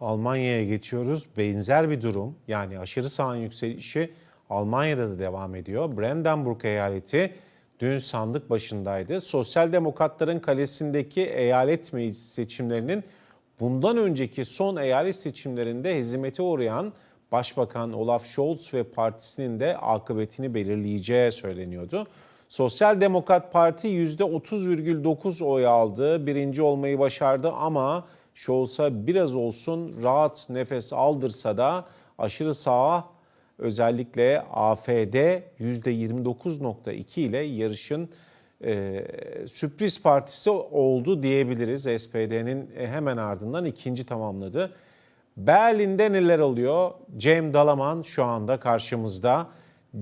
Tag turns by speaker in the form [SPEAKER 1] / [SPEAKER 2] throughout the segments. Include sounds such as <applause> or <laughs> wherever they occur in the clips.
[SPEAKER 1] Almanya'ya geçiyoruz. Benzer bir durum yani aşırı sağın yükselişi Almanya'da da devam ediyor. Brandenburg eyaleti dün sandık başındaydı. Sosyal Demokratların kalesindeki eyalet meclis seçimlerinin bundan önceki son eyalet seçimlerinde hezimete uğrayan Başbakan Olaf Scholz ve partisinin de akıbetini belirleyeceği söyleniyordu. Sosyal Demokrat Parti %30,9 oy aldı. Birinci olmayı başardı ama Scholz'a biraz olsun rahat nefes aldırsa da aşırı sağa özellikle AFD %29.2 ile yarışın e, sürpriz partisi oldu diyebiliriz. SPD'nin hemen ardından ikinci tamamladı. Berlin'de neler oluyor? Cem Dalaman şu anda karşımızda.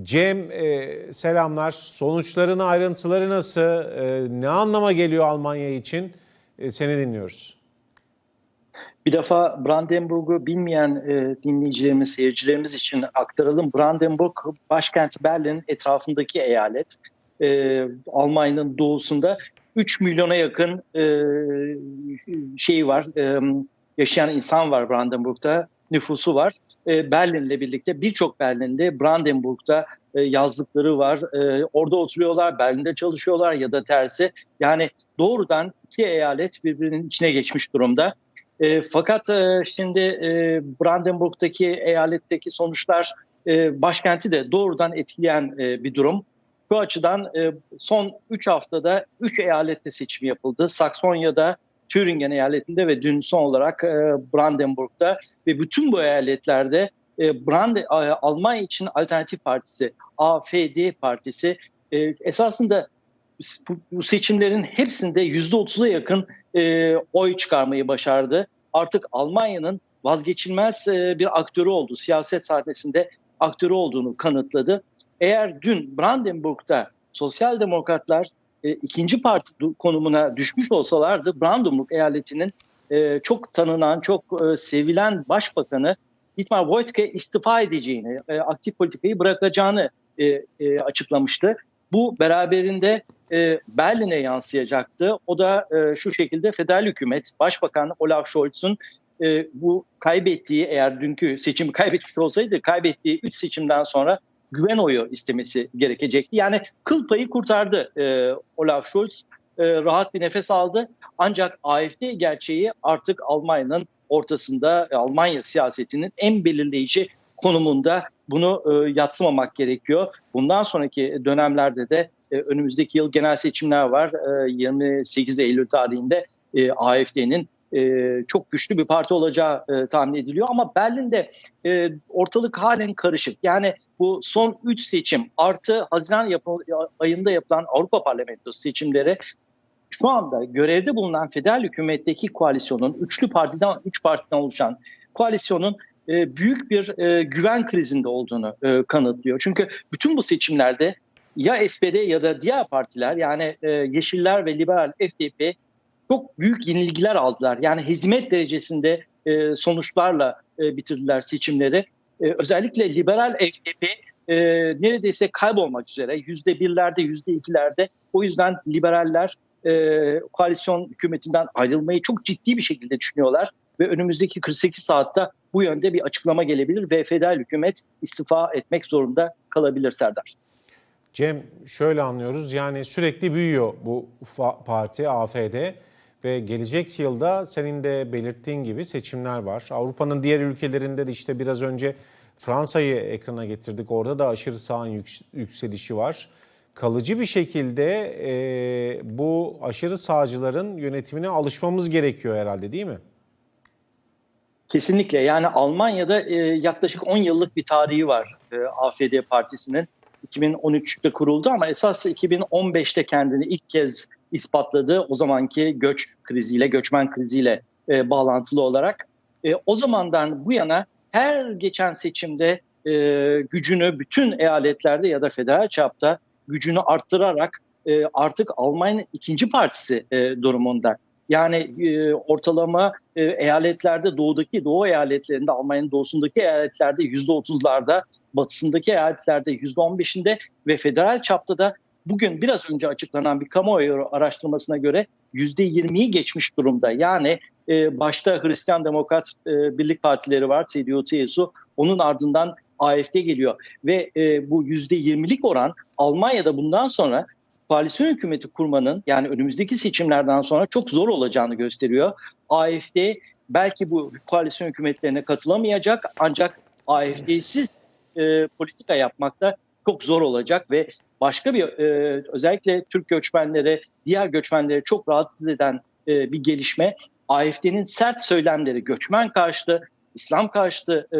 [SPEAKER 1] Cem e, selamlar. Sonuçların ayrıntıları nasıl? E, ne anlama geliyor Almanya için? E, seni dinliyoruz.
[SPEAKER 2] Bir defa Brandenburg'u bilmeyen e, dinleyicilerimiz, seyircilerimiz için aktaralım. Brandenburg başkent Berlin etrafındaki eyalet. E, Almanya'nın doğusunda 3 milyona yakın e, şeyi var. E, yaşayan insan var Brandenburg'da. Nüfusu var. E, Berlin'le birlikte birçok Berlin'de Brandenburg'da e, yazlıkları var. E, orada oturuyorlar, Berlin'de çalışıyorlar ya da tersi. Yani doğrudan iki eyalet birbirinin içine geçmiş durumda. E, fakat e, şimdi e, Brandenburg'daki eyaletteki sonuçlar e, başkenti de doğrudan etkileyen e, bir durum. Bu açıdan e, son 3 haftada 3 eyalette seçim yapıldı. Saksonya'da, Thüringen eyaletinde ve dün son olarak e, Brandenburg'da ve bütün bu eyaletlerde e, Brand e, Almanya için Alternatif Partisi, AFD Partisi e, esasında bu, seçimlerin hepsinde %30'a yakın e, oy çıkarmayı başardı. Artık Almanya'nın vazgeçilmez e, bir aktörü oldu. Siyaset sahnesinde aktörü olduğunu kanıtladı. Eğer dün Brandenburg'da sosyal demokratlar e, ikinci parti konumuna düşmüş olsalardı Brandenburg eyaletinin e, çok tanınan, çok e, sevilen başbakanı Dietmar Woidke istifa edeceğini, e, aktif politikayı bırakacağını e, e, açıklamıştı. Bu beraberinde e, Berlin'e yansıyacaktı. O da e, şu şekilde federal hükümet, Başbakan Olaf Scholz'un e, bu kaybettiği eğer dünkü seçimi <laughs> kaybetmiş olsaydı kaybettiği 3 seçimden sonra güven oyu istemesi gerekecekti. Yani kıl payı kurtardı e, Olaf Scholz. E, rahat bir nefes aldı. Ancak AFD gerçeği artık Almanya'nın ortasında, Almanya siyasetinin en belirleyici konumunda bunu e, yatsımamak gerekiyor. Bundan sonraki dönemlerde de e, önümüzdeki yıl genel seçimler var. E, 28 Eylül tarihinde e, AFD'nin e, çok güçlü bir parti olacağı e, tahmin ediliyor. Ama Berlin'de e, ortalık halen karışık. Yani bu son 3 seçim artı Haziran ayında yapılan Avrupa Parlamentosu seçimleri şu anda görevde bulunan federal hükümetteki koalisyonun, üçlü partiden, üç partiden oluşan koalisyonun e, büyük bir e, güven krizinde olduğunu e, kanıtlıyor. Çünkü bütün bu seçimlerde ya SPD ya da diğer partiler yani e, Yeşiller ve Liberal FDP çok büyük yenilgiler aldılar. Yani hizmet derecesinde e, sonuçlarla e, bitirdiler seçimleri. E, özellikle liberal FDP e, neredeyse kaybolmak üzere yüzde birlerde yüzde ikilerde. O yüzden liberaller e, koalisyon hükümetinden ayrılmayı çok ciddi bir şekilde düşünüyorlar ve önümüzdeki 48 saatte bu yönde bir açıklama gelebilir ve federal hükümet istifa etmek zorunda kalabilir Serdar.
[SPEAKER 1] Cem şöyle anlıyoruz yani sürekli büyüyor bu parti AFD ve gelecek yılda senin de belirttiğin gibi seçimler var. Avrupa'nın diğer ülkelerinde de işte biraz önce Fransa'yı ekrana getirdik. Orada da aşırı sağın yükselişi var. Kalıcı bir şekilde e, bu aşırı sağcıların yönetimine alışmamız gerekiyor herhalde değil mi?
[SPEAKER 2] Kesinlikle yani Almanya'da e, yaklaşık 10 yıllık bir tarihi var e, AFD partisinin. 2013'te kuruldu ama esas 2015'te kendini ilk kez ispatladı. O zamanki göç kriziyle, göçmen kriziyle e, bağlantılı olarak. E, o zamandan bu yana her geçen seçimde e, gücünü bütün eyaletlerde ya da federal çapta gücünü arttırarak e, artık Almanya'nın ikinci partisi e, durumunda. Yani e, ortalama e, eyaletlerde doğudaki doğu eyaletlerinde Almanya'nın doğusundaki eyaletlerde yüzde otuzlarda, batısındaki eyaletlerde yüzde on beşinde ve federal çapta da bugün biraz önce açıklanan bir kamuoyu araştırmasına göre yüzde yirmiyi geçmiş durumda. Yani e, başta Hristiyan Demokrat e, Birlik Partileri var, CDU, CSU. Onun ardından AFD geliyor ve e, bu %20'lik oran Almanya'da bundan sonra koalisyon hükümeti kurmanın yani önümüzdeki seçimlerden sonra çok zor olacağını gösteriyor. AFD belki bu koalisyon hükümetlerine katılamayacak ancak AFD'siz e, politika yapmakta çok zor olacak ve başka bir e, özellikle Türk göçmenleri, diğer göçmenleri çok rahatsız eden e, bir gelişme AFD'nin sert söylemleri, göçmen karşıtı, İslam karşıtı e,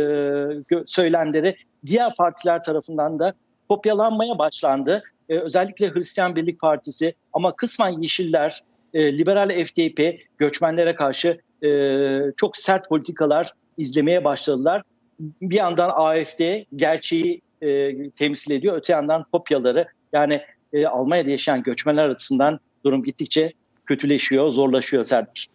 [SPEAKER 2] söylemleri diğer partiler tarafından da kopyalanmaya başlandı. E, özellikle Hristiyan Birlik Partisi ama kısmen Yeşiller, e, liberal FDP göçmenlere karşı e, çok sert politikalar izlemeye başladılar. Bir yandan AFD gerçeği e, temsil ediyor, öte yandan kopyaları yani e, Almanya'da yaşayan göçmenler açısından durum gittikçe kötüleşiyor, zorlaşıyor Serdar.